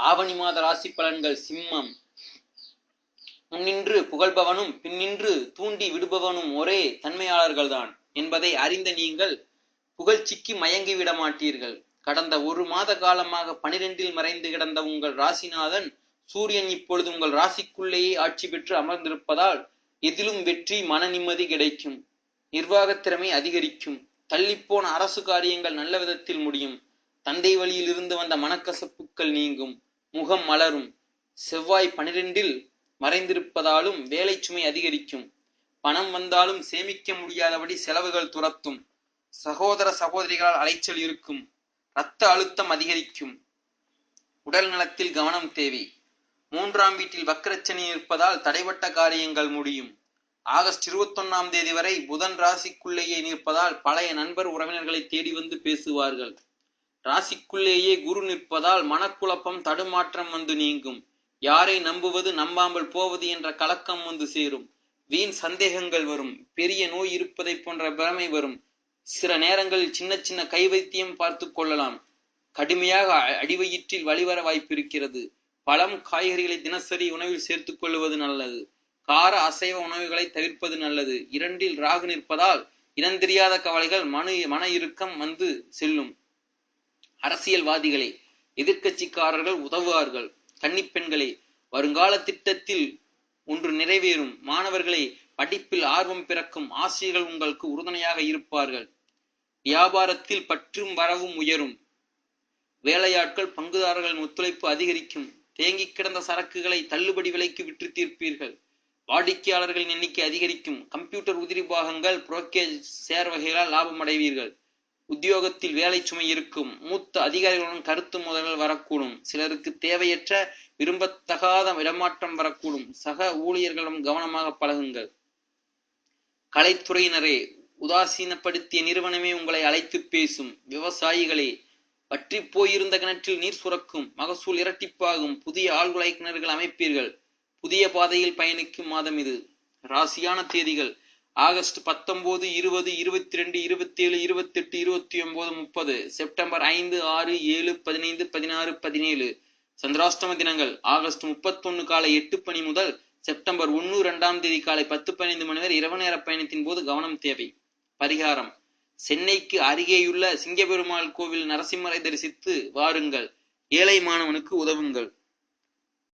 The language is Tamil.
ஆவணி மாத ராசி பலன்கள் சிம்மம். முன்னின்று புகழ்பவனும் பின்னின்று தூண்டி விடுபவனும் ஒரே தன்மையாளர்கள்தான் என்பதை அறிந்த நீங்கள் புகழ்ச்சிக்கு மயங்கி விட மாட்டீர்கள். கடந்த ஒரு மாத காலமாக பனிரெண்டில் மறைந்து கிடந்த உங்கள் ராசிநாதன் சூரியன் இப்பொழுது உங்கள் ராசிக்குள்ளேயே ஆட்சி பெற்று அமர்ந்திருப்பதால் எதிலும் வெற்றி மன நிம்மதி கிடைக்கும். நிர்வாகத் திறமை அதிகரிக்கும். தள்ளிப்போன அரசு காரியங்கள் நல்ல விதத்தில் முடியும். தந்தை வழியில் இருந்து வந்த மனக்கசப்புக்கள் நீங்கும். முகம் மலரும். செவ்வாய் பனிரெண்டில் மறைந்திருப்பதாலும் வேலை சுமை அதிகரிக்கும். பணம் வந்தாலும் சேமிக்க முடியாதபடி செலவுகள் துரத்தும். சகோதர சகோதரிகளால் அலைச்சல் இருக்கும். இரத்த அழுத்தம் அதிகரிக்கும். உடல் நலத்தில் கவனம் தேவை. மூன்றாம் வீட்டில் வக்கரச்சனி இருப்பதால் தடைபட்ட காரியங்கள் முடியும். ஆகஸ்ட் இருபத்தொன்னாம் தேதி வரை புதன் ராசிக்குள்ளேயே நிற்பதால் பழைய நண்பர் உறவினர்களை தேடி வந்து பேசுவார்கள். ராசிக்குள்ளேயே குரு நிற்பதால் மனக்குழப்பம் தடுமாற்றம் வந்து நீங்கும். யாரை நம்புவது நம்பாமல் போவது என்ற கலக்கம் வந்து சேரும். வீண் சந்தேகங்கள் வரும். பெரிய நோய் இருப்பதை போன்ற பிரமை வரும். சில நேரங்களில் சின்ன சின்ன கை வைத்தியம் பார்த்து கொள்ளலாம். கடுமையாக அடிவயிற்றில் வழிவர வாய்ப்பு இருக்கிறது. பழம் காய்கறிகளை தினசரி உணவில் சேர்த்துக் கொள்வது நல்லது. கார அசைவ உணவுகளை தவிர்ப்பது நல்லது. இரண்டில் ராகு நிற்பதால் இனந்தெரியாத கவலைகள் மனு மன இறுக்கம் வந்து செல்லும். அரசியல்வாதிகளே எதிர்கட்சிக்காரர்கள் உதவுவார்கள். கன்னிப்பெண்களே வருங்கால திட்டத்தில் ஒன்று நிறைவேறும். மாணவர்களே படிப்பில் ஆர்வம் பிறக்கும் ஆசிரியர்கள் உங்களுக்கு உறுதுணையாக இருப்பார்கள். வியாபாரத்தில் பற்றும் வரவும் உயரும். வேலையாட்கள் பங்குதாரர்களின் ஒத்துழைப்பு அதிகரிக்கும். தேங்கி கிடந்த சரக்குகளை தள்ளுபடி விலைக்கு விற்று தீர்ப்பீர்கள். வாடிக்கையாளர்களின் எண்ணிக்கை அதிகரிக்கும். கம்ப்யூட்டர் உதிரி பாகங்கள் புரோக்கேஜ் சேர் வகைகளால் லாபம் அடைவீர்கள். உத்தியோகத்தில் வேலை சுமை இருக்கும். மூத்த அதிகாரிகளுடன் கருத்து முதல்கள் வரக்கூடும். சிலருக்கு தேவையற்ற விரும்பத்தகாத இடமாற்றம் வரக்கூடும். சக ஊழியர்களும் கவனமாக பழகுங்கள். கலைத்துறையினரே உதாசீனப்படுத்திய நிறுவனமே உங்களை அழைத்து பேசும். விவசாயிகளே வற்றி போயிருந்த கிணற்றில் நீர் சுரக்கும். மகசூல் இரட்டிப்பாகும். புதிய ஆழ்குழாய் கிணறுகள் அமைப்பீர்கள். புதிய பாதையில் பயணிக்கும் மாதம் இது. ராசியான தேதிகள். ஆகஸ்ட் பத்தொன்பது இருபது இருபத்தி ரெண்டு இருபத்தி ஏழு இருபத்தி எட்டு இருபத்தி ஒன்பது முப்பது. செப்டம்பர் ஐந்து ஆறு ஏழு பதினைந்து பதினாறு பதினேழு. சந்திராஷ்டம தினங்கள். ஆகஸ்ட் முப்பத்தொன்னு காலை எட்டு பணி முதல் செப்டம்பர் ஒன்னு இரண்டாம் தேதி காலை பத்து பதினைந்து மணி வரை இரவு நேர பயணத்தின் போது கவனம் தேவை. பரிகாரம். சென்னைக்கு அருகேயுள்ள சிங்கபெருமாள் கோவில் நரசிம்மரை தரிசித்து வாருங்கள். ஏழை மாணவனுக்கு உதவுங்கள்.